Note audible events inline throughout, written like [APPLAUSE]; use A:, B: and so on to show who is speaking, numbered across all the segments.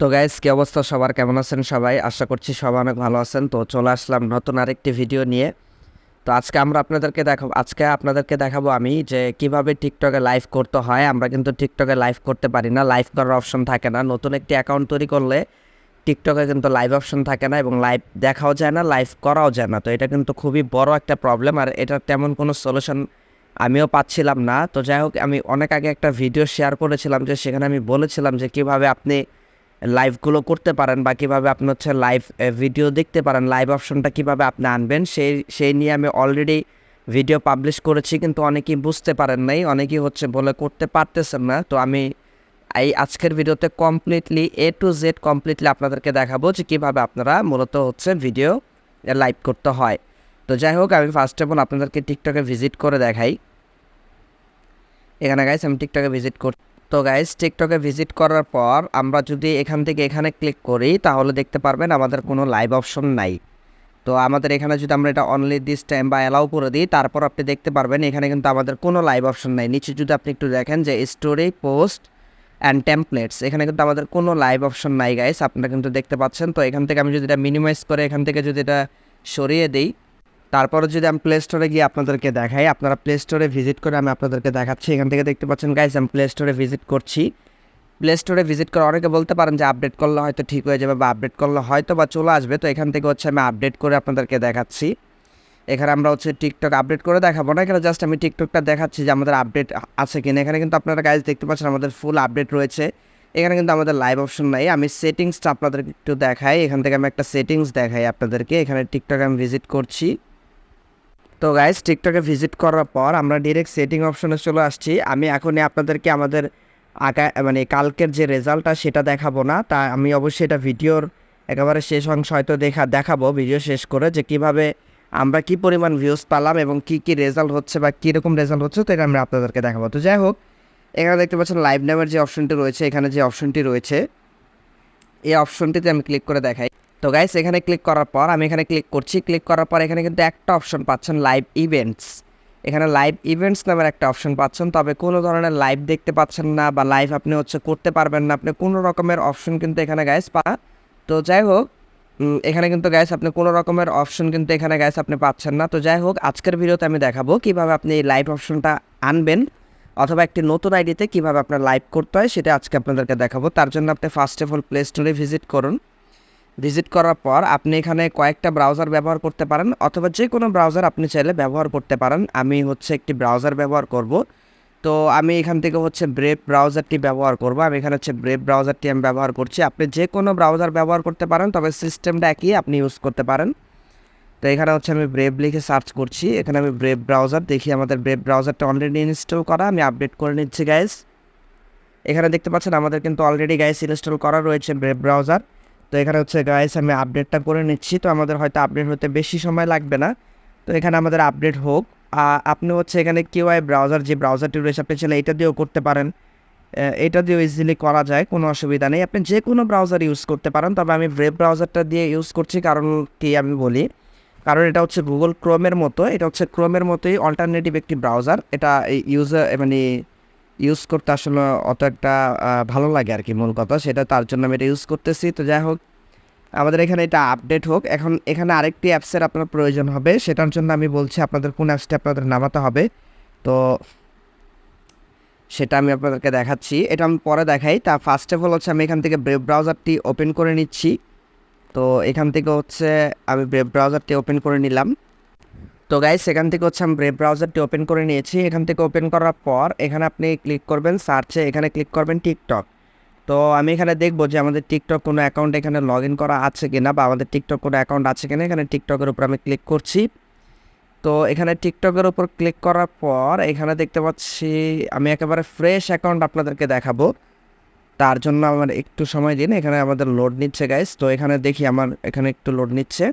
A: তো গাইস কি অবস্থা? সবার কেমন আছেন সবাই? আশা করছি সবাই অনেক ভালো আছেন। তো চলে আসলাম নতুন আরেকটি ভিডিও নিয়ে। তো আজকে আমরা আপনাদেরকে দেখাবো আজকে আপনাদেরকে দেখাবো আমি যে কীভাবে টিকটকে লাইভ করতে হয়। আমরা কিন্তু টিকটকে লাইভ করতে পারি না লাইভ করার অপশন থাকে না। নতুন একটি অ্যাকাউন্ট তৈরি করলে টিকটকে কিন্তু লাইভ অপশন থাকে না এবং লাইভ দেখাও যায় না লাইভ করাও যায় না। তো এটা কিন্তু খুবই বড় একটা প্রবলেম আর এটার তেমন কোনো সলিউশন আমিও পাচ্ছিলাম না। তো যাই হোক, আমি অনেক আগে একটা ভিডিও শেয়ার করেছিলাম যে সেখানে আমি বলেছিলাম যে কীভাবে আপনি লাইভগুলো করতে পারেন বা কীভাবে আপনি হচ্ছে লাইভ ভিডিও দেখতে পারেন লাইভ অপশনটা কীভাবে আপনি আনবেন, সেই সেই নিয়ে আমি অলরেডি ভিডিও পাবলিশ করেছি, কিন্তু অনেকেই বুঝতে পারেন নাই, অনেকেই হচ্ছে বলে করতে পারতেছেন না। তো আমি এই আজকের ভিডিওতে completely A to Z completely আপনাদেরকে দেখাবো যে কীভাবে আপনারা মূলত হচ্ছে ভিডিও লাইভ করতে হয়। তো যাই হোক, আমি ফার্স্ট অফ অল আপনাদেরকে টিকটকে ভিজিট করে দেখাই। এখানে গাইস আমি টিকটকে ভিজিট কর তো গাইস টিকটকে ভিজিট করার পর আমরা যদি এখান থেকে এখানে ক্লিক করি, তাহলে দেখতে পারবেন আমাদের কোনো লাইভ অপশন নাই। তো আমাদের এখানে যদি আমরা এটা অনলি দিস টাইম বা অ্যালাউ করে দিই, তারপর আপনি দেখতে পারবেন এখানে কিন্তু আমাদের কোনো লাইভ অপশন নাই। নিচে যদি আপনি একটু দেখেন যে স্টোরি পোস্ট অ্যান্ড টেমপ্লেটস এখানে কিন্তু আমাদের কোনো লাইভ অপশন নাই গাইস আপনারা কিন্তু দেখতে পাচ্ছেন। তো এখান থেকে আমি যদি এটা মিনিমাইজ করে এখান থেকে যদি এটা সরিয়ে দিই তারপরে যদি আমি প্লে স্টোরে গিয়ে আপনাদেরকে দেখাই, আপনারা প্লে স্টোরে ভিজিট করে আমি আপনাদেরকে দেখাচ্ছি। এখান থেকে দেখতে পাচ্ছেন গাইজ আমি প্লে স্টোরে ভিজিট করছি। প্লে স্টোরে ভিজিট করে অনেকে বলতে পারেন যে আপডেট করলে হয়তো ঠিক হয়ে যাবে বা আপডেট করলে হয়তো বা চলে আসবে। তো এখান থেকে হচ্ছে আমি আপডেট করে আপনাদেরকে দেখাচ্ছি। এখানে আমরা হচ্ছে টিকটক আপডেট করে দেখাবো না, এখানে জাস্ট আমি টিকটকটা দেখাচ্ছি যে আমাদের আপডেট আছে কিনা। এখানে কিন্তু আপনারা গাইজ দেখতে পাচ্ছেন আমাদের ফুল আপডেট রয়েছে। এখানে কিন্তু আমাদের লাইভ অপশন নাই। আমি সেটিংসটা আপনাদেরকে একটু দেখাই। এখান থেকে আমি একটা সেটিংস দেখাই আপনাদেরকে। এখানে টিকটক আমি ভিজিট করছি। তো গাইজ টিকটকে ভিজিট করার পর আমরা ডিরেক্ট সেটিং অপশনে চলে আসছি। আমি এখনই আপনাদেরকে আমাদের আগা মানে কালকের যে রেজাল্টটা সেটা দেখাবো না। তা আমি অবশ্যই এটা ভিডিওর একেবারে শেষ অংশ হয়তো দেখা, দেখাবো ভিডিও শেষ করে যে কীভাবে আমরা কি পরিমাণ ভিউজ পেলাম এবং কি কি রেজাল্ট হচ্ছে বা কীরকম রেজাল্ট হচ্ছে, তো এটা আমরা আপনাদেরকে দেখাবো। তো যাই হোক, এখানে দেখতে পাচ্ছেন লাইভ নামের যে অপশনটি রয়েছে, এখানে যে অপশনটি রয়েছে, এই অপশনটিতে আমি ক্লিক করে দেখাই। তো গাইস এখানে ক্লিক করার পর আমি এখানে ক্লিক করছি। ক্লিক করার পর এখানে কিন্তু একটা অপশন পাচ্ছেন লাইভ ইভেন্টস এখানে লাইভ ইভেন্টস নামের একটা অপশন পাচ্ছেন। তবে কোনো ধরনের লাইভ দেখতে পাচ্ছেন না বা লাইভ আপনি হচ্ছে করতে পারবেন না। আপনি কোনো রকমের অপশন কিন্তু এখানে গাইস পা তো যাই হোক এখানে কিন্তু গ্যাস আপনি কোনো রকমের অপশন কিন্তু এখানে গ্যাস আপনি পাচ্ছেন না। তো যাই হোক, আজকের ভিডিওতে আমি দেখাবো কীভাবে আপনি এই লাইভ অপশনটা আনবেন অথবা একটি নতুন আইডিতে কীভাবে আপনার লাইভ করতে হয়, সেটা আজকে আপনাদেরকে দেখাবো। তার জন্য আপনি ফার্স্ট অফ অল প্লে স্টোরে ভিজিট করুন। ভিজিট করার পর আপনি এখানে কয়েকটা ব্রাউজার ব্যবহার করতে পারেন অথবা যে কোনো ব্রাউজার আপনি চাইলে ব্যবহার করতে পারেন। আমি হচ্ছে একটি ব্রাউজার ব্যবহার করব। তো আমি এখান থেকে হচ্ছে ব্রেভ ব্রাউজারটি ব্যবহার করব। আমি এখানে হচ্ছে ব্রেভ ব্রাউজারটি আমি ব্যবহার করছি। আপনি যে কোনো ব্রাউজার ব্যবহার করতে পারেন, তবে সিস্টেমটা একই আপনি ইউজ করতে পারেন। তো এখানে হচ্ছে আমি ব্রেভ লিখে সার্চ করছি। এখানে আমি ব্রেভ ব্রাউজার দেখি আমাদের ব্রেভ ব্রাউজারটা অলরেডি ইনস্টল করা। আমি আপডেট করে নিচ্ছি গাইজ এখানে দেখতে পাচ্ছেন আমাদের কিন্তু অলরেডি গাইস ইনস্টল করা রয়েছে ব্রেভ ব্রাউজার। তো এখানে হচ্ছে গাইস আমি আপডেটটা করে নিচ্ছি। তো আমাদের হয়তো আপডেট হতে বেশি সময় লাগবে না। তো এখানে আমাদের আপডেট হোক। আপনি হচ্ছে এখানে কিউআই ব্রাউজার যে ব্রাউজারটি রয়েছে, আপনি চাইলে এটা দিয়েও করতে পারেন। এটা দিয়েও ইজিলি করা যায়, কোনো অসুবিধা নেই। আপনি যে কোনো ব্রাউজার ইউজ করতে পারেন, তবে আমি ব্রেভ ব্রাউজারটা দিয়ে ইউজ করছি, কারণ কি আমি বলি? কারণ এটা হচ্ছে গুগল ক্রোমের মতো, এটা হচ্ছে ক্রোমের মতোই অল্টারনেটিভ একটি ব্রাউজার এটা ইউজার মানে ইউজ করতে আসলে অত একটা ভালো লাগে আর কি মূল কথা। সেটা তার জন্য আমি এটা ইউজ করতেছি। তো যাই হোক, আমাদের এখানে এটা আপডেট হোক। এখন এখানে আরেকটি অ্যাপসের আপনার প্রয়োজন হবে। সেটার জন্য আমি বলছি আপনাদের কোন অ্যাপসটি আপনাদের নামাতে হবে। তো সেটা আমি আপনাদেরকে দেখাচ্ছি। এটা আমি পরে দেখাই। তা ফার্স্ট অফ অল হচ্ছে আমি এখান থেকে ব্রেভ ব্রাউজারটি ওপেন করে নিচ্ছি। তো এখান থেকে হচ্ছে আমি ব্রেভ ব্রাউজারটি ওপেন করে নিলাম। তো গাইস এখান থেকে হচ্ছে আমি ব্রেভ ব্রাউজারটি ওপেন করে নিয়েছি। এখান থেকে ওপেন করার পর এখানে আপনি ক্লিক করবেন সার্চে এখানে ক্লিক করবেন টিকটক তো আমি এখানে দেখব যে আমাদের টিকটক কোনো অ্যাকাউন্ট এখানে লগ ইন করা আছে কিনা বা আমাদের টিকটক কোনো অ্যাকাউন্ট আছে কিনা। এখানে টিকটকের উপর আমি ক্লিক করছি। তো এখানে টিকটকের উপর ক্লিক করার পর এখানে দেখতে পাচ্ছি আমি একেবারে ফ্রেশ অ্যাকাউন্ট আপনাদেরকে দেখাবো। তার জন্য আমার একটু সময় দিন, এখানে আমাদের লোড নিচ্ছে গাইস তো এখানে দেখি আমার এখানে একটু লোড নিচ্ছে।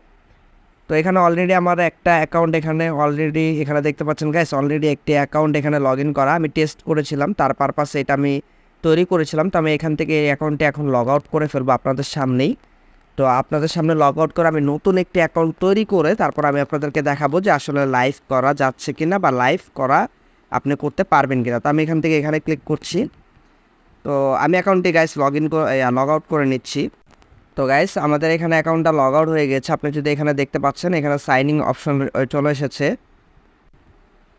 A: তো এখানে অলরেডি আমার একটা অ্যাকাউন্ট এখানে অলরেডি এখানে দেখতে পাচ্ছেন গাইস অলরেডি একটি অ্যাকাউন্ট এখানে লগ ইন করা। আমি টেস্ট করেছিলাম, তার পারপাসে এটা আমি তৈরি করেছিলাম। তো আমি এখান থেকে এই অ্যাকাউন্টে এখন লগ আউট করে ফেলব আপনাদের সামনেই। তো আপনাদের সামনে লগ আউট করে আমি নতুন একটি অ্যাকাউন্ট তৈরি করে তারপর আমি আপনাদেরকে দেখাবো যে আসলে লাইভ করা যাচ্ছে কিনা বা লাইভ করা আপনি করতে পারবেন কিনা। তো আমি এখান থেকে এখানে ক্লিক করছি। তো আমি অ্যাকাউন্টটি guys log in log out করে নিচ্ছি। তো গাইস আমাদের এখানে অ্যাকাউন্টটা লগ আউট হয়ে গেছে। আপনি যদি এখানে দেখতে পাচ্ছেন, এখানে সাইনিং অপশন চলে এসেছে।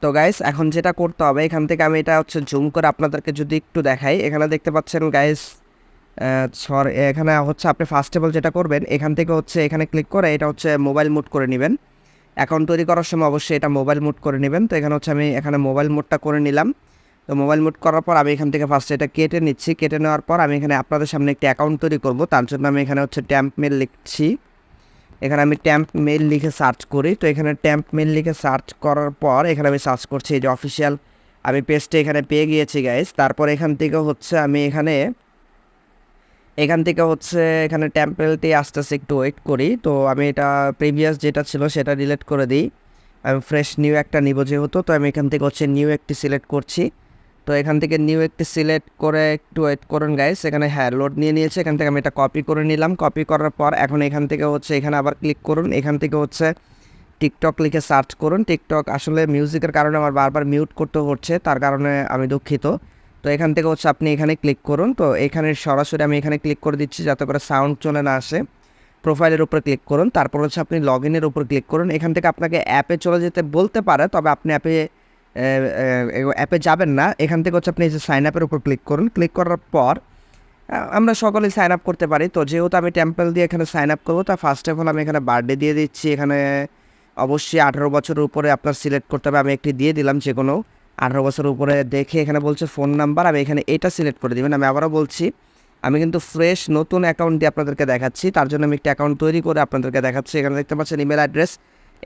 A: তো গাইস এখন যেটা করতে হবে, এখান থেকে আমি এটা হচ্ছে জুম করে আপনাদেরকে যদি একটু দেখাই। এখানে দেখতে পাচ্ছেন গাইস সর এখানে হচ্ছে আপনি ফার্স্ট অফ অল যেটা করবেন, এখান থেকে হচ্ছে এখানে ক্লিক করে এটা হচ্ছে মোবাইল মুড করে নেবেন। অ্যাকাউন্ট তৈরি করার সময় অবশ্যই এটা মোবাইল মুড করে নেবেন। তো এখানে হচ্ছে আমি এখানে মোবাইল মুডটা করে নিলাম। তো মোবাইল মুড করার পর আমি এখান থেকে ফার্স্ট এটা কেটে নিচ্ছি। কেটে নেওয়ার পর আমি এখানে আপনাদের সামনে একটি অ্যাকাউন্ট তৈরি করব। তার জন্য আমি এখানে হচ্ছে ট্যাম্প মেল লিখছি। এখানে আমি ট্যাম্প মেল লিখে সার্চ করি। তো এখানে ট্যাম্প মেল লিখে সার্চ করার পর এখানে আমি সার্চ করছি এই যে অফিসিয়াল আমি পেজটা এখানে পেয়ে গিয়েছি গাইস তারপর এখান থেকে হচ্ছে আমি এখানে, এখান থেকে হচ্ছে এখানে টেম্পেলটি আস্তে আস্তে একটু ওয়েট করি। তো আমি এটা প্রিভিয়াস যেটা ছিল সেটা ডিলিট করে দিই। আমি ফ্রেশ নিউ একটা নিব যেহেতু। তো আমি এখান থেকে হচ্ছে নিউ একটি সিলেক্ট করছি। তো এখান থেকে নিউ একটি সিলেক্ট করে একটু ওয়েট করুন গাইস এখানে হ্যাঁ লোড নিয়ে নিয়েছে। এখান থেকে আমি এটা কপি করে নিলাম। কপি করার পর এখন এখান থেকে হচ্ছে, এখানে আবার ক্লিক করুন। এখান থেকে হচ্ছে টিকটক লিখে সার্চ করুন। টিকটক আসলে মিউজিকের কারণে আমার বারবার মিউট করতে হচ্ছে, তার কারণে আমি দুঃখিত। তো এখান থেকে হচ্ছে আপনি এখানে ক্লিক করুন। তো এখানে সরাসরি আমি এখানে ক্লিক করে দিচ্ছি যাতে করে সাউন্ড চলে না আসে। প্রোফাইলের উপর ক্লিক করুন। তারপর হচ্ছে আপনি লগ ইনের উপর ক্লিক করুন। এখান থেকে আপনাকে অ্যাপে চলে যেতে বলতে পারে, তবে আপনি অ্যাপে অ্যাপে যাবেন না। এখান থেকে হচ্ছে আপনি সাইন আপের উপর ক্লিক করুন। ক্লিক করার পর আমরা সকলেই সাইন আপ করতে পারি। তো যেহেতু আমি টেম্পল দিয়ে এখানে সাইন আপ করব, তা ফার্স্ট অফ অল আমি এখানে বার্থডে দিয়ে দিচ্ছি। এখানে অবশ্যই আঠারো বছরের উপরে আপনার সিলেক্ট করতে হবে। আমি একটি দিয়ে দিলাম যে কোনো আঠারো বছরের উপরে দেখে এখানে বলছে ফোন নাম্বার আমি এখানে এটা সিলেক্ট করে দিবেন। আমি আবারও বলছি, আমি কিন্তু ফ্রেশ নতুন অ্যাকাউন্ট দিয়ে আপনাদেরকে দেখাচ্ছি। তার জন্য আমি একটা অ্যাকাউন্ট তৈরি করে আপনাদেরকে দেখাচ্ছি। এখানে দেখতে পাচ্ছেন ইমেল অ্যাড্রেস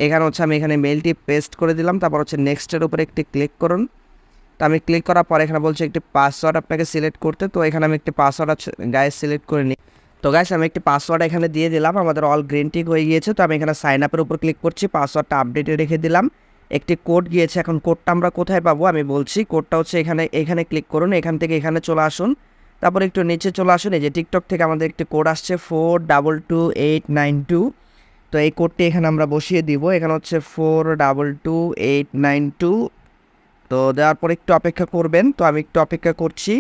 A: এখানে হচ্ছে আমি এখানে মেলটি পেস্ট করে দিলাম, তারপর হচ্ছে নেক্সটের উপরে একটি ক্লিক করুন। তো আমি ক্লিক করার পর এখানে বলছে একটি পাসওয়ার্ড আপনাকে সিলেক্ট করতে, তো এখানে আমি একটি পাসওয়ার্ড গায়ে সিলেক্ট করে নিই। তো গাইস আমি একটি পাসওয়ার্ড এখানে দিয়ে দিলাম, আমাদের অল গ্রিন টিক হয়ে গিয়েছে, তো আমি এখানে সাইন আপের উপর ক্লিক করছি পাসওয়ার্ডটা আপডেটে রেখে দিলাম। একটি কোড গিয়েছে, এখন কোডটা আমরা কোথায় পাবো আমি বলছি কোডটা হচ্ছে এখানে এখানে ক্লিক করুন, এখান থেকে এখানে চলে আসুন। তারপর একটু নিচে চলে আসুন, এই যে টিকটক থেকে আমাদের একটি কোড আসছে four double two eight nine two তো এই কোডটি এখানে আমরা বসিয়ে দিব। এখানে হচ্ছে four double two eight nine two তো দেওয়ার পর একটু অপেক্ষা করবেন। তো আমি একটু অপেক্ষা করছি।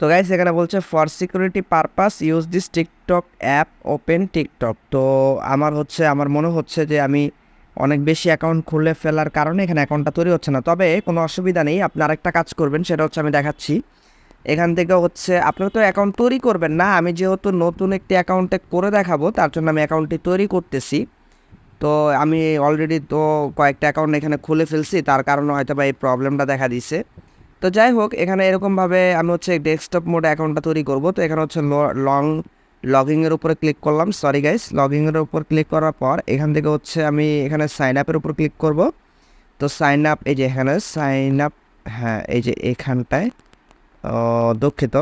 A: তো গাইস এখানে বলছে for security purpose use this TikTok app open TikTok তো আমার হচ্ছে, আমার মনে হচ্ছে যে আমি অনেক বেশি অ্যাকাউন্ট খুলে ফেলার কারণে এখানে অ্যাকাউন্টটা তৈরি হচ্ছে না। তবে কোনো অসুবিধা নেই, আপনি আরেকটা কাজ করবেন, সেটা হচ্ছে আমি দেখাচ্ছি। এখান থেকে হচ্ছে আপনারা তো অ্যাকাউন্ট তৈরি করবেন না। আমি যেহেতু নতুন একটি অ্যাকাউন্টে করে দেখাবো, তার জন্য আমি অ্যাকাউন্টটি তৈরি করতেছি। তো আমি অলরেডি তো কয়েকটা অ্যাকাউন্ট এখানে খুলে ফেলছি, তার কারণে হয়তো বা এই প্রবলেমটা দেখা দিছে। তো যাই হোক, এখানে এরকমভাবে আমি হচ্ছে ডেস্কটপ মোডে অ্যাকাউন্টটা তৈরি করব। তো এখানে হচ্ছে লং লগিংয়ের উপরে ক্লিক করলাম সরি গাইস লগিংয়ের উপর ক্লিক করার পর এখান থেকে হচ্ছে আমি এখানে সাইন আপের উপর ক্লিক করব। তো সাইন আপ এই যে এখানে সাইন আপ হ্যাঁ এই যে এখানটায় দুঃখিত।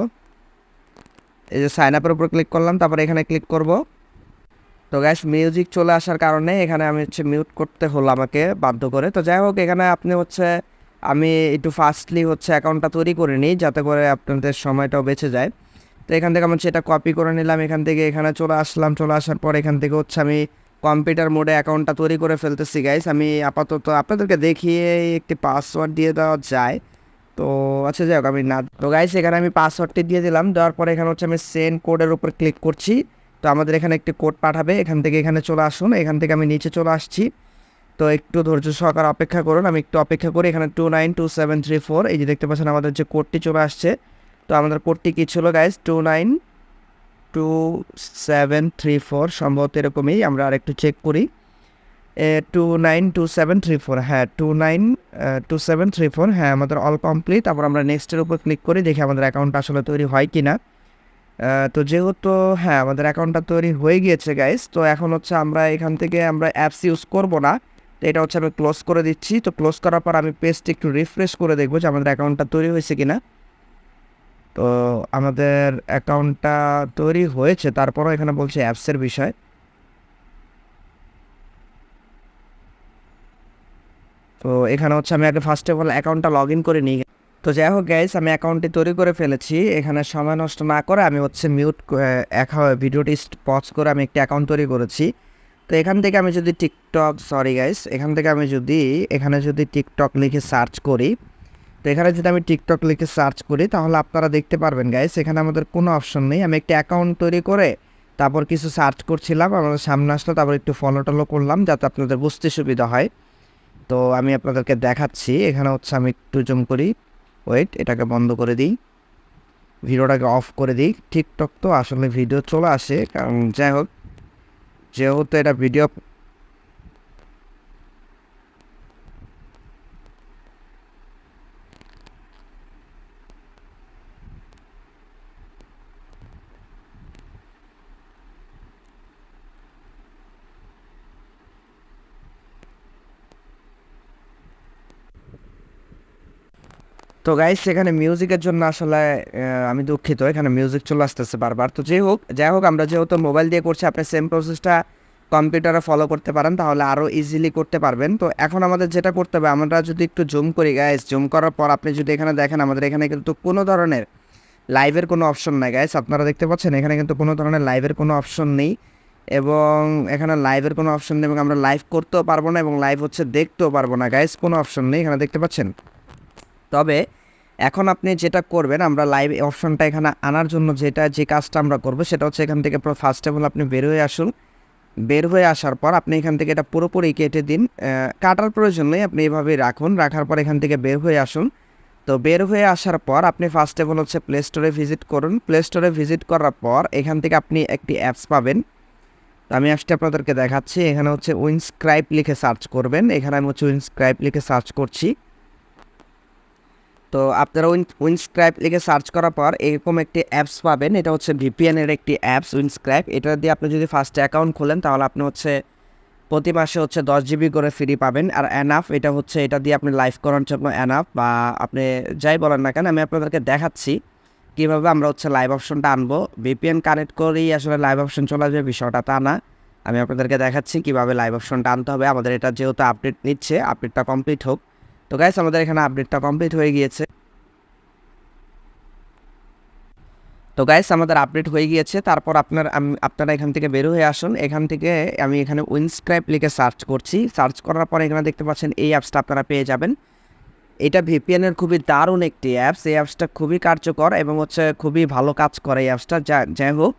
A: এই যে সাইন আপের উপর ক্লিক করলাম, তারপরে এখানে ক্লিক করব। তো গ্যাস মিউজিক চলে আসার কারণে এখানে আমি হচ্ছে মিউট করতে হলো আমাকে, বাধ্য করে। তো যাই হোক, এখানে আপনি হচ্ছে, আমি একটু ফাস্টলি হচ্ছে অ্যাকাউন্টটা তৈরি করে নিই, যাতে করে আপনাদের সময়টাও বেঁচে যায়। তো এখান থেকে আমি হচ্ছে এটা কপি করে নিলাম, এখান থেকে এখানে চলে আসলাম। চলে আসার পর এখান থেকে হচ্ছে আমি কম্পিউটার মোডে অ্যাকাউন্টটা তৈরি করে ফেলতেছি গাইস আমি আপাতত আপনাদেরকে দেখিয়ে একটি পাসওয়ার্ড দিয়ে দেওয়া যায়। তো আচ্ছা যাই হোক, আমি না, তো গাইস এখানে আমি পাসওয়ার্ডটি দিয়ে দিলাম। দেওয়ার পরে এখানে হচ্ছে আমি সেন্ড কোডের উপর ক্লিক করছি। তো আমাদের এখানে একটি কোড পাঠাবে। এখান থেকে এখানে চলে আসুন। এখান থেকে আমি নিচে চলে আসছি। তো একটু ধৈর্য সহকারে অপেক্ষা করুন। আমি একটু অপেক্ষা করি। এখানে two nine two seven three four এই যে দেখতে পাচ্ছেন আমাদের যে কোডটি চলে আসছে। তো আমাদের কোডটি কী ছিল guys two nine two seven three four সম্ভবত এরকমই। আমরা আরেকটু চেক করি। Two nine two seven three four হ্যাঁ two nine two seven three four হ্যাঁ আমাদের অল কমপ্লিট তারপর আমরা নেক্সটের উপর ক্লিক করি, দেখি আমাদের অ্যাকাউন্ট আসলে তৈরি হয় কি না তো যেহেতু হ্যাঁ আমাদের অ্যাকাউন্টটা তৈরি হয়ে গিয়েছে গাইস তো এখন হচ্ছে আমরা এখান থেকে আমরা অ্যাপস ইউজ করব না। তো এটা হচ্ছে আমি ক্লোজ করে দিচ্ছি। তো ক্লোজ করার পর আমি পেজটি একটু রিফ্রেশ করে দেখব যে আমাদের অ্যাকাউন্টটা তৈরি হয়েছে কিনা। তো আমাদের অ্যাকাউন্টটা তৈরি হয়েছে, তারপরও এখানে বলছে অ্যাপসের বিষয়। তো এখানে হচ্ছে আমি আগে ফার্স্ট অফ অল অ্যাকাউন্টটা লগ ইন করে নিই। তো যাই হোক গাইস আমি অ্যাকাউন্টটি তৈরি করে ফেলেছি। এখানে সময় নষ্ট না করে আমি হচ্ছে মিউট ভিডিওটি পজ করে আমি একটি অ্যাকাউন্ট তৈরি করেছি। তো এখান থেকে আমি যদি টিকটক সরি গাইস এখান থেকে আমি যদি, এখানে যদি টিকটক লিখে সার্চ করি, তো এখানে যদি আমি টিকটক লিখে সার্চ করি, তাহলে আপনারা দেখতে পারবেন গাইস এখানে আমাদের কোনো অপশন নেই। আমি একটি অ্যাকাউন্ট তৈরি করে তারপর কিছু সার্চ করছিলাম আমাদের সামনে আসলো, তারপর একটু ফলো টলো করলাম, যাতে আপনাদের বুঝতে সুবিধা হয়। তো আমি আপনাদেরকে দেখাচ্ছি। এখানে হচ্ছে আমি একটু জুম করি। ওয়েট এটাকে বন্ধ করে দিই। ভিডিওটাকে অফ করে দিই। টিকটক তো আসলে ভিডিও চলে আসে। কারণ যাই হোক, যেহেতু এটা ভিডিও তো গাইস এখানে মিউজিকের জন্য আসলে আমি দুঃখিত, এখানে মিউজিক চলে আসতেছে বারবার। তো যাই হোক যাই হোক, আমরা যেহেতু মোবাইল দিয়ে করছি, আপনি সেম প্রসেসটা কম্পিউটারে ফলো করতে পারেন, তাহলে আরও ইজিলি করতে পারবেন। তো এখন আমাদের যেটা করতে হবে, আমরা যদি একটু জুম করি গাইস জুম করার পর আপনি যদি এখানে দেখেন, আমাদের এখানে কিন্তু কোনো ধরনের লাইভের কোনো অপশন নাই গাইস আপনারা দেখতে পাচ্ছেন, এখানে কিন্তু কোনো ধরনের লাইভের কোনো অপশন নেই। এবং এখানে লাইভের কোনো অপশন নেই, এবং আমরা লাইভ করতেও পারব না, এবং লাইভ হচ্ছে দেখতেও পারব না গাইস কোনো অপশন নেই, এখানে দেখতে পাচ্ছেন? তবে এখন আপনি যেটা করবেন, আমরা লাইভ অপশনটা এখানে আনার জন্য যেটা, যে কাজটা আমরা করব সেটা হচ্ছে এখান থেকে ফার্স্ট অফ অল আপনি বের হয়ে আসুন। বের হয়ে আসার পর আপনি এখান থেকে এটা পুরোপুরি কেটে দিন। কাটার প্রয়োজন নেই, আপনি এভাবে রাখুন, রাখার পর এখান থেকে বের হয়ে আসুন। তো বের হয়ে আসার পর আপনি ফার্স্ট অফ অল হচ্ছে প্লে স্টোরে ভিজিট করুন। প্লে স্টোরে ভিজিট করার পর এখান থেকে আপনি একটি অ্যাপস পাবেন। তো আমি অ্যাপসটা আপনাদেরকে দেখাচ্ছি। এখানে হচ্ছে উইনস্ক্রাইব লিখে সার্চ করবেন। এখানে আমি হচ্ছে উইনস্ক্রাইব লিখে সার্চ করছি। তো আপনারা উইন উইনস্ক্রাইব লিখে সার্চ করার পর এরকম একটি অ্যাপস পাবেন। এটা হচ্ছে ভিপিএনের একটি অ্যাপস উইনস্ক্রাইব এটা দিয়ে আপনি যদি ফার্স্ট অ্যাকাউন্ট খোলেন, তাহলে আপনি হচ্ছে প্রতি মাসে হচ্ছে দশ জিবি করে ফ্রি পাবেন। আর অ্যানাফ এটা হচ্ছে, এটা দিয়ে আপনি লাইভ করার জন্য অ্যানাফ বা আপনি যাই বলেন না কেন, আমি আপনাদেরকে দেখাচ্ছি কীভাবে আমরা হচ্ছে লাইভ অপশনটা আনব। ভিপিএন কানেক্ট করেই আসলে লাইভ অপশন চলে আসবে, বিষয়টা তা না। আমি আপনাদেরকে দেখাচ্ছি কীভাবে লাইভ অপশনটা আনতে হবে। আমাদের এটা যেহেতু আপডেট নিচ্ছে আপডেটটা কমপ্লিট হোক। তো গাইস আমাদের এখানে আপডেটটা কমপ্লিট হয়ে গিয়েছে। তো গাইস আমাদের আপডেট হয়ে গিয়েছে। তারপর আপনার আপনারা এখান থেকে বের হয়ে আসুন। এখান থেকে আমি এখানে উইনস্ক্রাইব লিখে সার্চ করছি। সার্চ করার পর এখানে দেখতে পাচ্ছেন এই অ্যাপসটা আপনারা পেয়ে যাবেন। এটা ভিপিএনের খুবই দারুণ একটি অ্যাপস এই অ্যাপসটা খুবই কার্যকর এবং হচ্ছে খুবই ভালো কাজ করে এই অ্যাপসটা যা, যাই হোক,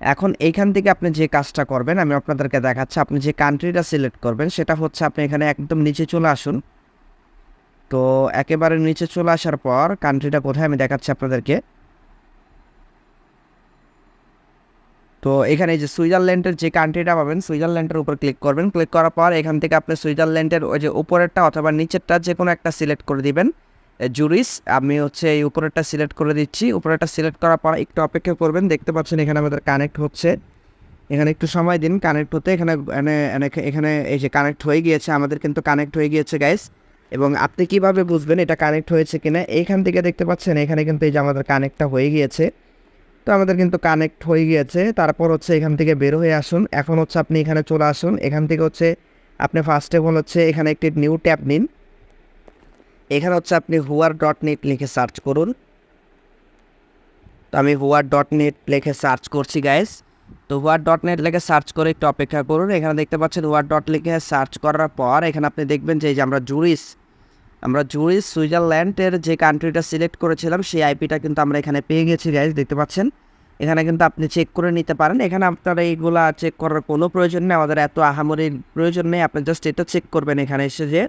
A: এখন এইখান থেকে আপনি যে কাজটা করবেন, আমি আপনাদেরকে দেখাচ্ছি। আপনি যে কান্ট্রিটা সিলেক্ট করবেন, সেটা হচ্ছে আপনি এখানে একদম নিচে চলে আসুন। তো একেবারে নিচে চলে আসার পর কান্ট্রিটা কোথায় আমি দেখাচ্ছি আপনাদেরকে। তো এখানে যে সুইজারল্যান্ডের যে কান্ট্রিটা পাবেন, সুইজারল্যান্ডের উপর ক্লিক করবেন। ক্লিক করার পর এখান থেকে আপনি সুইজারল্যান্ডের ওই যে উপরেরটা অথবা নিচেরটা যে কোনো একটা সিলেক্ট করে দিবেন। জুরিস, আমি হচ্ছে এই উপরেরটা সিলেক্ট করে দিচ্ছি। উপরেরটা সিলেক্ট করার পর একটু অপেক্ষা করবেন, দেখতে পাচ্ছেন এখানে আমাদের কানেক্ট হচ্ছে। এখানে একটু সময় দিন কানেক্ট হতে এখানে এখানে এই যে কানেক্ট হয়ে গিয়েছে, আমাদের কিন্তু কানেক্ট হয়ে গিয়েছে গাইস এবং আপনি কীভাবে বুঝবেন এটা কানেক্ট হয়েছে কিনা? এইখান থেকে দেখতে পাচ্ছেন এখানে কিন্তু এই যে আমাদের কানেক্টটা হয়ে গিয়েছে। তো আমাদের কিন্তু কানেক্ট হয়ে গিয়েছে। তারপর হচ্ছে এখান থেকে বের হয়ে আসুন। এখন হচ্ছে আপনি এখানে চলে আসুন। এখান থেকে হচ্ছে আপনি ফার্স্ট অফ অল হচ্ছে এখানে একটি নিউ ট্যাব নিন। এখানে হচ্ছে আপনি হুয়ার ডট নেট লিখে সার্চ করুন। তো আমি হুয়ার ডট নেট লিখে সার্চ করছি গাইস তো হুয়ার ডট নেট লিখে সার্চ করে একটু অপেক্ষা করুন। এখানে দেখতে পাচ্ছেন হুয়ার ডট লিখে সার্চ করার পর এখানে আপনি দেখবেন যে এই যে আমরা জুরিস আমরা জুরিস সুইজারল্যান্ডের যে কান্ট্রিটা সিলেক্ট করেছিলাম, সেই আইপিটা কিন্তু আমরা এখানে পেয়ে গেছি গাইজ দেখতে পাচ্ছেন? এখানে কিন্তু আপনি চেক করে নিতে পারেন। এখানে আপনারা এইগুলা চেক করার কোনো প্রয়োজন নেই, আমাদের এত আহামরির প্রয়োজন নেই, আপনি জাস্ট এটা চেক করবেন এখানে এসে যে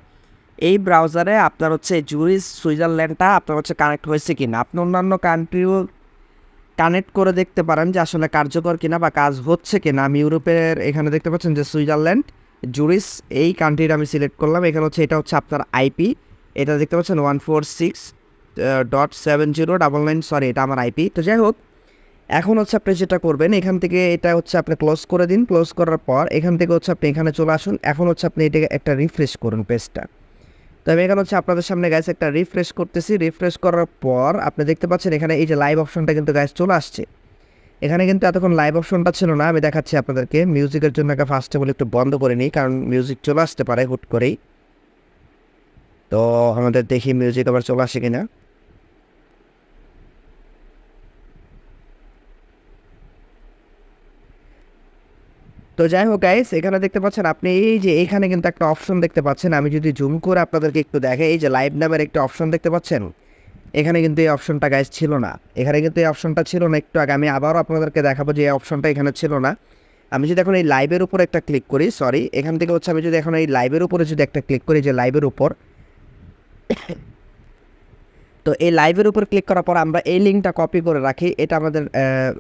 A: এই ব্রাউজারে আপনার হচ্ছে জুরিস সুইজারল্যান্ডটা আপনার হচ্ছে কানেক্ট হয়েছে কি না আপনি অন্যান্য কান্ট্রিও কানেক্ট করে দেখতে পারেন যে আসলে কার্যকর কিনা বা কাজ হচ্ছে কিনা। আমি ইউরোপের এখানে দেখতে পাচ্ছেন যে সুইজারল্যান্ড, জুরিস, এই কান্ট্রিটা আমি সিলেক্ট করলাম। এখানে হচ্ছে এটা হচ্ছে আপনার আইপি এটা দেখতে পাচ্ছেন one four six dot seven zero double nine sorry এটা আমার আইপি তো যাই হোক, এখন হচ্ছে আপনি যেটা করবেন, এখান থেকে এটা হচ্ছে আপনি ক্লোজ করে দিন ক্লোজ করার পর এখান থেকে হচ্ছে আপনি এখানে চলে আসুন, এখন হচ্ছে আপনি এটাকে একটা রিফ্রেশ করুন পেজটা তো আমি এখানে হচ্ছে আপনাদের সামনে গ্যাস একটা রিফ্রেশ করতেছি রিফ্রেশ করার পর আপনি দেখতে পাচ্ছেন এখানে এই যে লাইভ অপশনটা কিন্তু গ্যাস চলে আসছে। এখানে কিন্তু এতক্ষণ লাইভ অপশনটা ছিল না, আমি দেখাচ্ছি আপনাদেরকে মিউজিকের জন্য ফার্স্ট অফ একটু বন্ধ করে নিই, কারণ মিউজিক চলে আসতে পারে হুট করেই। তো আমাদের দেখি মিউজিক আবার চলে আসে কিনা। তো যাই হোক গাইস এখানে দেখতে পাচ্ছেন আপনি এই যে এখানে কিন্তু একটা অপশন দেখতে পাচ্ছেন। আমি যদি জুম করে আপনাদেরকে একটু দেখে এই যে লাইভ নামের একটা অপশন দেখতে পাচ্ছেন। এখানে কিন্তু এই অপশনটা গাইস ছিল না। এখানে কিন্তু এই অপশনটা ছিল না একটু আগে। আমি আবারও আপনাদেরকে দেখাবো যে এই অপশনটা এখানে ছিল না। আমি যদি এখন এই লাইভের উপর একটা ক্লিক করি সরি এখান থেকে হচ্ছে আমি যদি এখন এই লাইভের উপরে যদি একটা ক্লিক করি, যে লাইভের উপর [COUGHS] তো এই লাইভের উপর ক্লিক করার পর আমরা এই লিঙ্কটা কপি করে রাখি। এটা আমাদের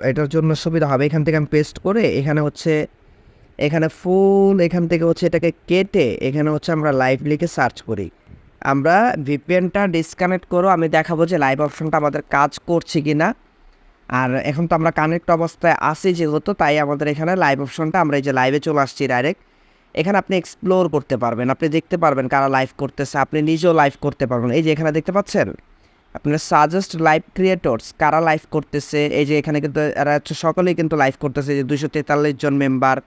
A: এটার জন্য সুবিধা হবে। এখান থেকে আমি পেস্ট করে এখানে হচ্ছে, এখানে ফুল এখান থেকে হচ্ছে এটাকে কেটে এখানে হচ্ছে আমরা লাইভ লিখে সার্চ করি। আমরা ভিপিএনটা ডিসকানেক্ট করো, আমি দেখাবো যে লাইভ অপশনটা আমাদের কাজ করছে কি না আর এখন তো আমরা কানেক্ট অবস্থায় আসি যেহেতু, তাই আমাদের এখানে লাইভ অপশনটা আমরা এই যে লাইভে চলে আসছি ডাইরেক্ট এখানে আপনি এক্সপ্লোর করতে পারবেন। আপনি দেখতে পারবেন কারা লাইভ করতেছে, আপনি নিজেও লাইভ করতে পারবেন। এই যে এখানে দেখতে পাচ্ছেন? আপনার সাজেস্ট লাইভ ক্রিয়েটর্স কারা লাইভ করতেছে, এই যে এখানে কিন্তু এরা হচ্ছে সকলেই কিন্তু লাইভ করতেছে যে দুশো তেতাল্লিশ জন member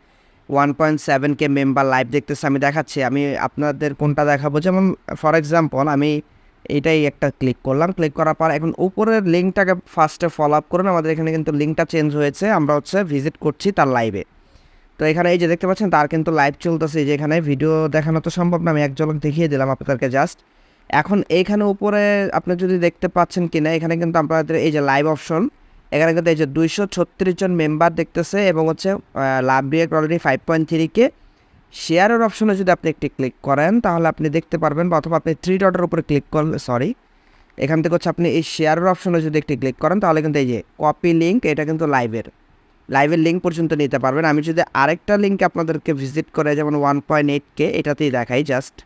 A: one point seven K member live দেখতেছে, আমি দেখাচ্ছি। আমি আপনাদের কোনটা দেখাবো? যেমন ফর এক্সাম্পল আমি এটাই একটা ক্লিক করলাম। ক্লিক করার পর এখন উপরের লিঙ্কটাকে ফার্স্টে ফলো আপ করুন। আমাদের এখানে কিন্তু লিঙ্কটা চেঞ্জ হয়েছে। আমরা হচ্ছে ভিজিট করছি তার লাইভে তো এখানে এই যে দেখতে পাচ্ছেন, তার কিন্তু লাইভ চলতেছে। যে এখানে ভিডিও দেখানো তো সম্ভব না, আমি এক ঝলক দেখিয়ে দিলাম আপনাদেরকে জাস্ট এখন এইখানে উপরে আপনি যদি দেখতে পাচ্ছেন কিনা, এখানে কিন্তু আপনাদের এই যে লাইভ অপশন এখানে কিন্তু এই যে দুইশো ছত্রিশ জন মেম্বার দেখতেছে এবং হচ্ছে love react already five point থ্রিকে শেয়ারের অপশনে যদি আপনি একটি ক্লিক করেন, তাহলে আপনি দেখতে পারবেন অথবা আপনি থ্রি ডটের উপরে ক্লিক করলে সরি এখান থেকে হচ্ছে আপনি এই শেয়ারের অপশনে যদি একটি ক্লিক করেন, তাহলে কিন্তু এই যে কপি লিঙ্ক এটা কিন্তু লাইভের লাইভের লিঙ্ক পর্যন্ত নিতে পারবেন। আমি যদি আরেকটা লিঙ্ক আপনাদেরকে ভিজিট করে যেমন ওয়ান পয়েন্ট এইট কে এটাতেই দেখাই জাস্ট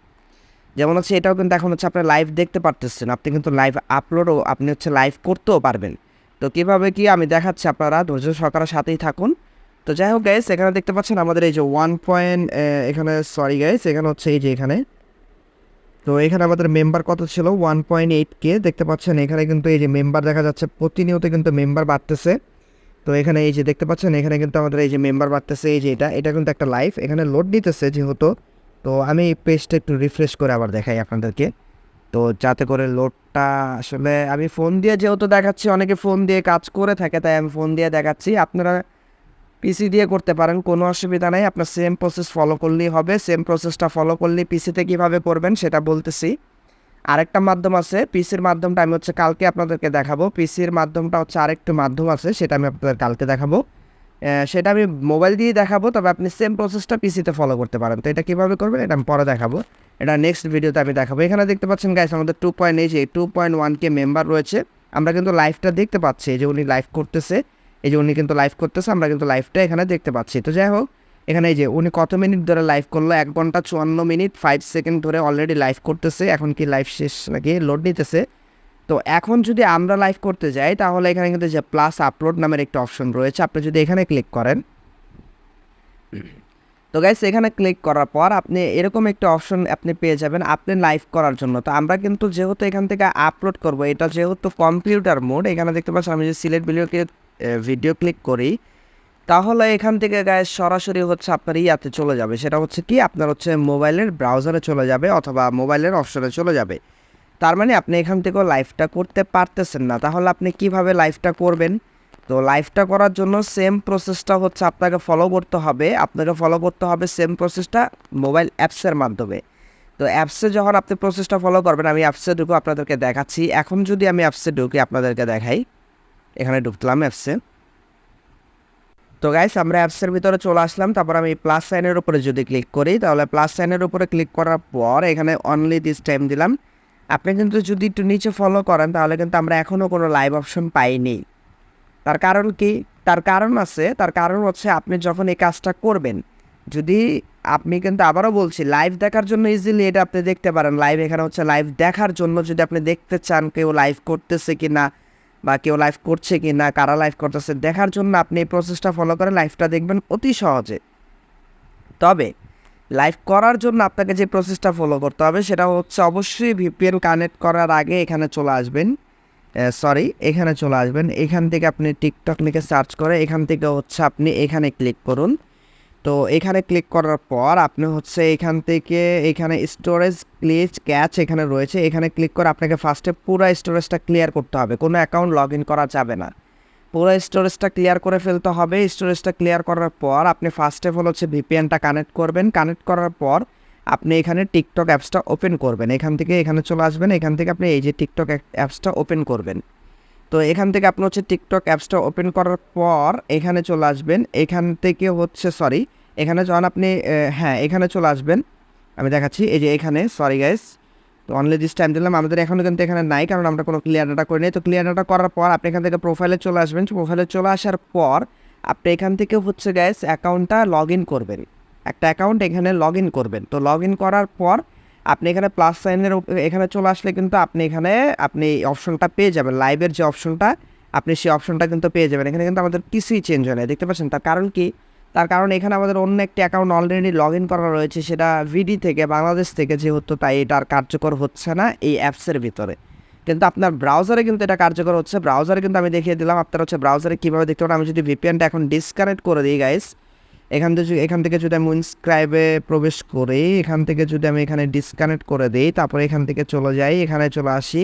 A: যেমন হচ্ছে এটাও কিন্তু এখন হচ্ছে আপনি লাইভ দেখতে পারতেছেন। আপনি কিন্তু লাইভ আপলোডও আপনি হচ্ছে লাইভ করতেও পারবেন। তো কীভাবে কি আমি দেখাচ্ছি আপনারা? ধৈর্য সহকারে সাথেই থাকুন। তো যাই হোক গাইস এখানে দেখতে পাচ্ছেন আমাদের এই যে ওয়ান পয়েন্ট এখানে সরি গাইস এখানে হচ্ছে এই যে এখানে। তো এখানে আমাদের মেম্বার কত ছিল? ওয়ান পয়েন্ট এইট কে দেখতে পাচ্ছেন এখানে কিন্তু এই যে মেম্বার দেখা যাচ্ছে। প্রতিনিয়ত কিন্তু মেম্বার বাড়তেছে। তো এখানে এই যে দেখতে পাচ্ছেন, এখানে কিন্তু আমাদের এই যে মেম্বার বাড়তেছে, এই যে এটা এটা কিন্তু একটা লাইভ এখানে লোড নিতেছে যেহেতু। তো আমি এই পেজটা একটু রিফ্রেশ করে আবার দেখাই আপনাদেরকে। তো যাতে করে লোডটা আসলে আমি ফোন দিয়ে যেহেতু দেখাচ্ছি, অনেকে ফোন দিয়ে কাজ করে থাকে, তাই আমি ফোন দিয়ে দেখাচ্ছি। আপনারা পিসি দিয়ে করতে পারেন, কোনো অসুবিধা নেই। আপনার সেম প্রসেস ফলো করলেই হবে। সেম প্রসেসটা ফলো করলেই পিসিতে কীভাবে করবেন, সেটা বলতেছি। আরেকটা মাধ্যম আছে, পিসির মাধ্যমটা আমি হচ্ছে কালকে আপনাদেরকে দেখাবো। পিসির মাধ্যমটা হচ্ছে আরেকটু মাধ্যম আছে, সেটা আমি আপনাদের কালকে দেখাবো। সেটা আমি মোবাইল দিয়ে দেখাবো, তবে আপনি সেম প্রসেসটা পিসিতে ফলো করতে পারেন। তো এটা কীভাবে করবেন, এটা আমি পরে দেখাবো। এটা নেক্সট ভিডিওতে আমি দেখাবো। এখানে দেখতে পাচ্ছেন গাইস আমাদের টু পয়েন্ট এই যে two point one K member রয়েছে। আমরা কিন্তু লাইভটা দেখতে পাচ্ছি, এই যে উনি লাইভ করতেছে, এই যে উনি কিন্তু লাইভ করতেছে, আমরা কিন্তু লাইভটা এখানে দেখতে পাচ্ছি। তো যাই হোক এখানে এই যে উনি কত মিনিট ধরে লাইভ করল? এক ঘণ্টা চুয়ান্ন মিনিট ফাইভ সেকেন্ড ধরে অলরেডি লাইভ করতেছে। এখন কি লাইভ শেষ নাকি? লোড নিতেছে। তো এখন যদি আমরা লাইভ করতে যাই, তাহলে এখানে কিন্তু যে প্লাস আপলোড নামের একটা অপশন রয়েছে। আপনি যদি এখানে ক্লিক করেন, তো গাইস এখানে ক্লিক করার পর আপনি এরকম একটা অপশন আপনি পেয়ে যাবেন আপনি লাইভ করার জন্য। তো আমরা কিন্তু যেহেতু এখান থেকে আপলোড করব, এটা যেহেতু কম্পিউটার মোড এখানে দেখতে পাচ্ছেন আমি যদি সিলেক্ট ভিডিওকে ভিডিও ক্লিক করি তাহলে এখান থেকে গায়ে সরাসরি হচ্ছে আপনার ইয়াতে চলে যাবে। সেটা হচ্ছে কি? আপনার হচ্ছে মোবাইলের ব্রাউজারে চলে যাবে অথবা মোবাইলের অপশনে চলে যাবে। তার মানে আপনি এখান থেকেও লাইভটা করতে পারতেছেন না। তাহলে আপনি কীভাবে লাইভটা করবেন? তো লাইভটা করার জন্য সেম প্রসেসটা হচ্ছে আপনাকে ফলো করতে হবে। আপনাকে ফলো করতে হবে সেম প্রসেসটা মোবাইল অ্যাপসের মাধ্যমে। তো অ্যাপসে যখন আপনি প্রসেসটা ফলো করবেন, আমি অ্যাপসে ঢুকে আপনাদেরকে দেখাচ্ছি। এখন যদি আমি অ্যাপসে ঢুকে আপনাদেরকে দেখাই, এখানে ঢুকলাম অ্যাপসে তো গাইস আমরা অ্যাপসের ভিতরে চলে আসলাম। তারপর আমি প্লাস সাইনের উপরে যদি ক্লিক করি, তাহলে প্লাস সাইনের উপরে ক্লিক করার পর এখানে অনলি দিস টাইম দিলাম। আপনি কিন্তু যদি একটু নিচে ফলো করেন, তাহলে কিন্তু আমরা এখনও কোনো লাইভ অপশন পাইনি। তার কারণ কি? তার কারণ আছে, তার কারণ হচ্ছে আপনি যখন এই কাজটা করবেন, যদি আপনি কিন্তু আবারও বলছি লাইভ দেখার জন্য ইজিলি এটা আপনি দেখতে পারেন। লাইভ এখানে হচ্ছে লাইভ দেখার জন্য যদি আপনি দেখতে চান কেউ লাইভ করতেছে কি না বা কেউ লাইভ করছে কি না কারা লাইভ করতেছে, দেখার জন্য আপনি এই প্রসেসটা ফলো করে লাইভটা দেখবেন অতি সহজে। তবে লাইভ করার জন্য আপনাকে যে প্রসেসটা ফলো করতে হবে, সেটা হচ্ছে অবশ্যই ভিপিএন কানেক্ট করার আগে এখানে চলে আসবেন। সরি এখানে চলে আসবেন। এখান থেকে আপনি টিকটক লিখে সার্চ করে এখান থেকে হচ্ছে আপনি এখানে ক্লিক করুন। তো এখানে ক্লিক করার পর আপনি হচ্ছে এখান থেকে এখানে স্টোরেজ ক্লিচ ক্যাচ এখানে রয়েছে। এখানে ক্লিক করে আপনাকে ফার্স্টে পুরো স্টোরেজটা ক্লিয়ার করতে হবে। কোনো অ্যাকাউন্ট লগ ইন করা যাবে না। পুরো স্টোরেজটা ক্লিয়ার করে ফেলতে হবে। স্টোরেজটা ক্লিয়ার করার পর আপনি ফার্স্ট অফ অল হচ্ছে ভিপিএনটা কানেক্ট করবেন। কানেক্ট করার পর আপনি এখানে টিকটক অ্যাপসটা ওপেন করবেন। এখান থেকে এখানে চলে আসবেন। এখান থেকে আপনি এই যে টিকটক অ্যাপসটা ওপেন করবেন। তো এখান থেকে আপনি হচ্ছে টিকটক অ্যাপসটা ওপেন করার পর এখানে চলে আসবেন। এখান থেকে হচ্ছে সরি এখানে যখন আপনি হ্যাঁ এখানে চলে আসবেন, আমি দেখাচ্ছি, এই যে এখানে সরি গাইস তো অনলি দিস টাইম দিলাম। আমাদের এখনও কিন্তু এখানে নাই, কারণ আমরা কোনো ক্লিয়ার ডাটা করি নাই। তো ক্লিয়ার ডাটা করার পর আপনি এখান থেকে প্রোফাইলে চলে আসবেন। প্রোফাইলে চলে আসার পর আপনি এখান থেকে হচ্ছে গ্যাস অ্যাকাউন্টটা লগ ইন করবেন। একটা অ্যাকাউন্ট এখানে লগ ইন করবেন। তো লগ ইন করার পর আপনি এখানে প্লাস সাইনের এখানে চলে আসলে কিন্তু আপনি এখানে, আপনি অপশনটা পেয়ে যাবেন। লাইভের যে অপশনটা আপনি সেই অপশনটা কিন্তু পেয়ে যাবেন। এখানে কিন্তু আমাদের কিছুই চেঞ্জ হয় না দেখতে পাচ্ছেন? তার কারণ কি? তার কারণ এখানে আমাদের অন্য একটি অ্যাকাউন্ট অলরেডি লগ ইন করা রয়েছে, সেটা ভিডি থেকে বাংলাদেশ থেকে, যেহেতু তাই এটা আর কার্যকর হচ্ছে না এই অ্যাপসের ভিতরে। কিন্তু আপনার ব্রাউজারে কিন্তু এটা কার্যকর হচ্ছে। ব্রাউজারে কিন্তু আমি দেখিয়ে দিলাম, আপনার হচ্ছে ব্রাউজারে কীভাবে দেখতে পারেন? আমি যদি ভিপিএনটা এখন ডিসকানেক্ট করে দিই গাইস এখান থেকে এখান থেকে যদি আমি ইনস্ক্রাইবে প্রবেশ করি, এখান থেকে যদি আমি এখানে ডিসকানেক্ট করে দিই, তারপরে এখান থেকে চলে যাই, এখানে চলে আসি।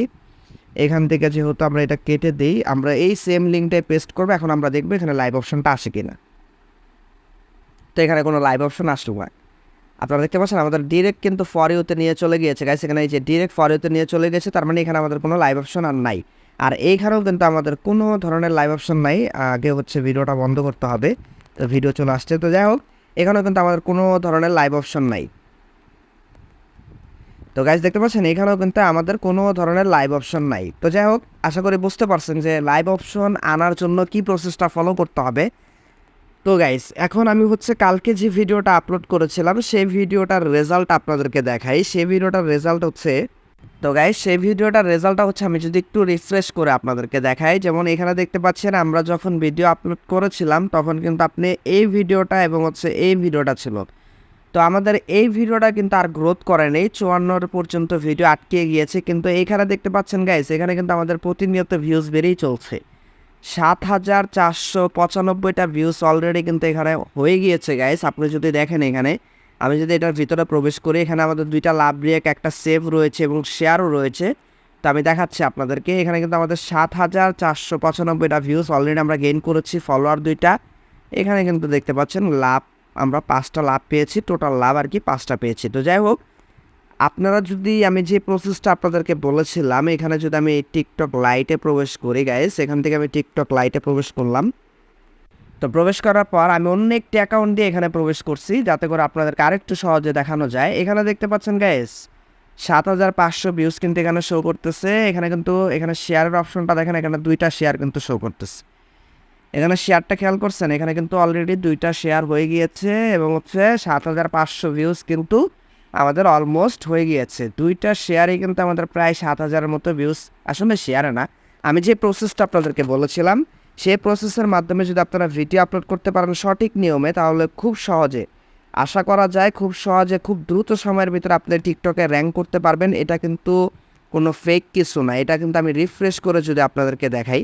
A: এখান থেকে যেহেতু আমরা এটা কেটে দিই, আমরা এই সেম লিঙ্কটাই পেস্ট করব। এখন আমরা দেখব এখানে লাইভ অপশনটা আসে কিনা। তো এখানে কোনো লাইভ অপশন আসলো না। আপনারা দেখতে পাচ্ছেন, আমাদের ডিরেক্ট কিন্তু ফরিওতে নিয়ে চলে গিয়েছে গাইস এখানে এই যে ডিরেক্ট ফরিওতে নিয়ে চলে গেছে, তার মানে এখানে আমাদের কোনো লাইভ অপশন আর নাই। আর এইখানেও কিন্তু আমাদের কোনো ধরনের লাইভ অপশন নাই। আগে হচ্ছে ভিডিওটা বন্ধ করতে হবে। তো ভিডিও চলে আসছে। তো যাই হোক, এখানেও কিন্তু আমাদের কোনো ধরনের লাইভ অপশন নাই। তো গাইজ দেখতে পাচ্ছেন, এখানেও কিন্তু আমাদের কোনো ধরনের লাইভ অপশন নাই। তো যাই হোক, আশা করি বুঝতে পারছেন যে লাইভ অপশন আনার জন্য কি প্রসেসটা ফলো করতে হবে। তো গাইস এখন আমি হচ্ছে কালকে যে ভিডিওটা আপলোড করেছিলাম, সেই ভিডিওটার রেজাল্ট আপনাদেরকে দেখাই। সেই ভিডিওটার রেজাল্ট হচ্ছে তো গাইস সেই ভিডিওটার রেজাল্টটা হচ্ছে আমি যদি একটু রিফ্রেশ করে আপনাদেরকে দেখাই। যেমন এখানে দেখতে পাচ্ছেন, আমরা যখন ভিডিও আপলোড করেছিলাম, তখন কিন্তু আপনি এই ভিডিওটা এবং হচ্ছে এই ভিডিওটা ছিল। তো আমাদের এই ভিডিওটা কিন্তু আর গ্রোথ করে নেই, চুয়ান্নর পর্যন্ত ভিডিও আটকে গিয়েছে। কিন্তু এখানে দেখতে পাচ্ছেন গাইস এখানে কিন্তু আমাদের প্রতিনিয়ত ভিউজ বেড়েই চলছে। সাত হাজার চারশো পঁচানব্বইটা ভিউজ অলরেডি কিন্তু এখানে হয়ে গিয়েছে গাইস আপনি যদি দেখেন এখানে আমি যদি এটার ভিতরে প্রবেশ করি, এখানে আমাদের দুইটা লাভ রিয়েক, একটা সেভ রয়েছে এবং শেয়ারও রয়েছে। তো আমি দেখাচ্ছি আপনাদেরকে, এখানে কিন্তু আমাদের সাত হাজার চারশো পঁচানব্বইটা ভিউজ অলরেডি আমরা গেইন করেছি ফলোয়ার দুইটা। এখানে কিন্তু দেখতে পাচ্ছেন, লাভ, আমরা পাঁচটা লাভ পেয়েছি টোটাল লাভ আর কি পাঁচটা পেয়েছি। তো যাই হোক, আপনারা যদি আমি যে প্রসেসটা আপনাদেরকে বলেছিলাম, এখানে যদি আমি টিকটক লাইটে প্রবেশ করি গাইস এখান থেকে আমি টিকটক লাইটে প্রবেশ করলাম। তো প্রবেশ করার পর আমি অন্য একটি অ্যাকাউন্ট দিয়ে এখানে প্রবেশ করছি, যাতে করে আপনাদেরকে আরেকটু সহজে দেখানো যায়। এখানে দেখতে পাচ্ছেন গাইস সাত হাজার পাঁচশো ভিউজ কিন্তু এখানে শো করতেছে। এখানে কিন্তু, এখানে শেয়ারের অপশনটা দেখেন, এখানে দুইটা শেয়ার কিন্তু শো করতেছে। এখানে শেয়ারটা খেয়াল করছেন, এখানে কিন্তু অলরেডি দুইটা শেয়ার হয়ে গিয়েছে এবং হচ্ছে সাত হাজার পাঁচশো ভিউজ কিন্তু আমাদের অলমোস্ট হয়ে গিয়েছে। দুইটা শেয়ারই কিন্তু আমাদের প্রায় সাত হাজারের মতো ভিউজ আসলে শেয়ারে না। আমি যে প্রসেসটা আপনাদেরকে বলেছিলাম সেই প্রসেসের মাধ্যমে যদি আপনারা ভিডিও আপলোড করতে পারেন সঠিক নিয়মে, তাহলে খুব সহজে। আশা করা যায় খুব সহজে, খুব দ্রুত সময়ের ভিতরে আপনি টিকটকে র্যাঙ্ক করতে পারবেন। এটা কিন্তু কোনো ফেক কিছু না। এটা কিন্তু আমি রিফ্রেশ করে যদি আপনাদেরকে দেখাই।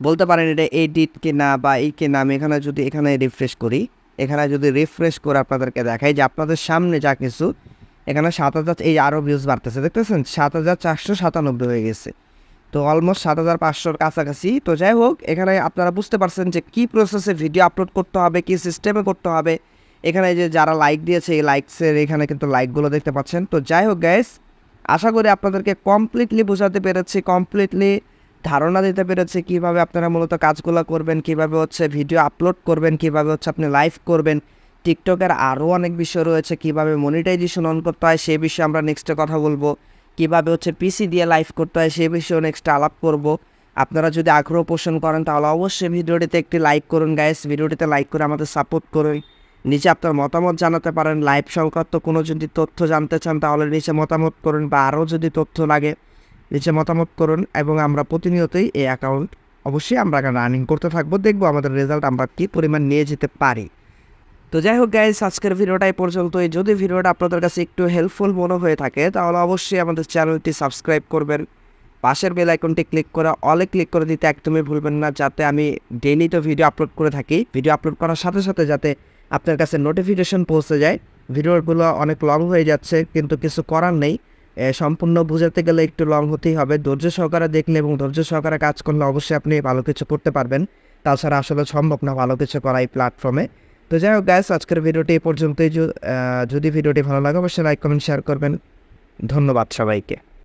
A: বলতে পারেন এটা এডিট কিনা বা এই কিনা, আমি এখানে যদি এখানে রিফ্রেশ করি, এখানে যদি রিফ্রেশ করে আপনাদেরকে দেখাই যে আপনাদের সামনে যা কিছু, এখানে সাত হাজার, এই আরও ভিউজ বাড়তেছে। দেখতেছেন? সাত হাজার চারশো সাতানব্বই হয়ে গেছে। তো অলমোস্ট সাত হাজার পাঁচশোর কাছাকাছি। তো যাই হোক, এখানে আপনারা বুঝতে পারছেন যে কী প্রসেসে ভিডিও আপলোড করতে হবে, কী সিস্টেমে করতে হবে। এখানে যে যারা লাইক দিয়েছে, এই লাইকসের এখানে কিন্তু লাইকগুলো দেখতে পাচ্ছেন। তো যাই হোক গ্যাস আশা করি আপনাদেরকে কমপ্লিটলি বোঝাতে পেরেছি কমপ্লিটলি ধারণা দিতে পেরেছি কীভাবে আপনারা মূলত কাজগুলো করবেন, কীভাবে হচ্ছে ভিডিও আপলোড করবেন, কীভাবে হচ্ছে আপনি লাইভ করবেন। টিকটকের আরও অনেক বিষয় রয়েছে, কীভাবে মনিটাইজেশন অন করতে হয় সেই বিষয়ে আমরা নেক্সটে কথা বলব। কীভাবে হচ্ছে পিসি দিয়ে লাইভ করতে হয় সেই বিষয়েও নেক্সট আলাপ করব। আপনারা যদি আগ্রহ পোষণ করেন তাহলে অবশ্যই ভিডিওটিতে একটি লাইক করুন গাইস ভিডিওটিতে লাইক করে আমাদের সাপোর্ট করুন। নিচে আপনার মতামত জানাতে পারেন। লাইভ সংক্রান্ত কোনো যদি তথ্য জানতে চান তাহলে নিচে মতামত করুন বা আরও যদি তথ্য লাগে নিচে মতামত করুন এবং আমরা প্রতিনিয়তই এই অ্যাকাউন্ট অবশ্যই আমরা রানিং করতে থাকব। দেখব আমাদের রেজাল্ট আমরা কী পরিমাণ নিয়ে যেতে পারি। তো যাই হোক গাইস আজকের ভিডিওটা এই পর্যন্তই। যদি ভিডিওটা আপনাদের কাছে একটু হেল্পফুল মনে হয়ে থাকে, তাহলে অবশ্যই আমাদের চ্যানেলটি সাবস্ক্রাইব করবেন। পাশের বেল আইকনটি ক্লিক করে অলে ক্লিক করে দিতে একদমই ভুলবেন না, যাতে আমি ডেইলি তো ভিডিও আপলোড করে থাকি। ভিডিও আপলোড করার সাথে সাথে যাতে আপনার কাছে নোটিফিকেশন পৌঁছে যায়। ভিডিওগুলো অনেক লং হয়ে যাচ্ছে, কিন্তু কিছু করার নেই। সম্পূর্ণ বোঝাতে গেলে একটু লং হতেই হবে। ধৈর্য সহকারে দেখলে এবং ধৈর্য সহকারে কাজ করলে অবশ্যই আপনি ভালো কিছু করতে পারবেন। তাছাড়া আসলে সম্ভব না ভালো কিছু করা এই প্ল্যাটফর্মে তো যাই হোক গ্যাস আজকের ভিডিওটি এই পর্যন্তই। যদি ভিডিওটি ভালো লাগে, অবশ্যই লাইক কমেন্ট শেয়ার করবেন। ধন্যবাদ সবাইকে।